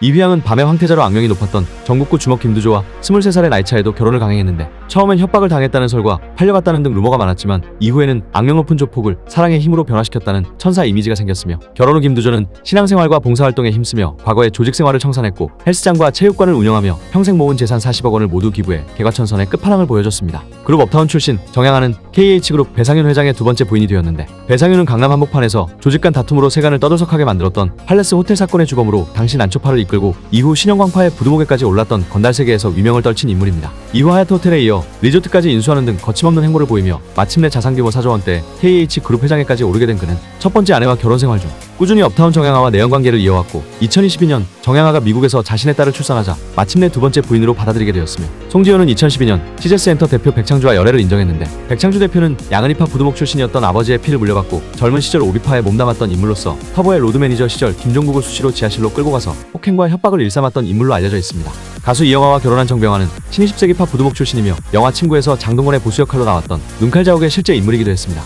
이휘양은 밤의 황태자로 악명이 높았던 전국구 주먹 김두조와 23살의 나이 차에도 결혼을 강행했는데 처음엔 협박을 당했다는 설과 팔려갔다는 등 루머가 많았지만 이후에는 악명 높은 조폭을 사랑의 힘으로 변화시켰다는 천사 이미지가 생겼으며 결혼 후 김두조는 신앙생활과 봉사활동에 힘쓰며 과거에 조직생활을 청산했고 헬스장과 체육관을 운영하며 평생 모은 재산 40억 원을 모두 기부해 개과천선의 끝판왕을 보여줬습니다. 그룹 업타운 출신 정양아는 KH그룹 배상윤 회장의 두 번째 부인이 되었는데 배상윤은 강남 한복판에서 조직 간 다툼으로 세간을 떠들썩하게 만들었던 팔레스 호텔 사건의 주범으로 당시 난초파를 이끌고 이후 신영광파의 부두목에까지 올랐던 건달세계에서 위명을 떨친 인물입니다. 이후 하얏트 호텔에 이어 리조트까지 인수하는 등 거침없는 행보를 보이며 마침내 자산규모 4조 원대 KH 그룹 회장에까지 오르게 된 그는 첫 번째 아내와 결혼 생활 중 꾸준히 업타운 정양아와 내연 관계를 이어왔고 2022년 정양아가 미국에서 자신의 딸을 출산하자 마침내 두 번째 부인으로 받아들이게 되었으며 송지효는 2012년 시제스 엔터 대표 백창주와 열애를 인정했는데 백창주 대표는 양은이파 부두목 출신이었던 아버지의 피를 물려받고 젊은 시절 오비파에 몸담았던 인물로서 터보의 로드 매니저 시절 김종국을 수시로 지하실로 끌고 가서 폭행과 협박을 일삼았던 인물로 알려져 있습니다. 가수 이영화와 결혼한 정병환은 신이십세기파 부두목 출신이며 영화 친구에서 장동건의 보수 역할로 나왔던 눈칼 자욱의 실제 인물이기도 했습니다.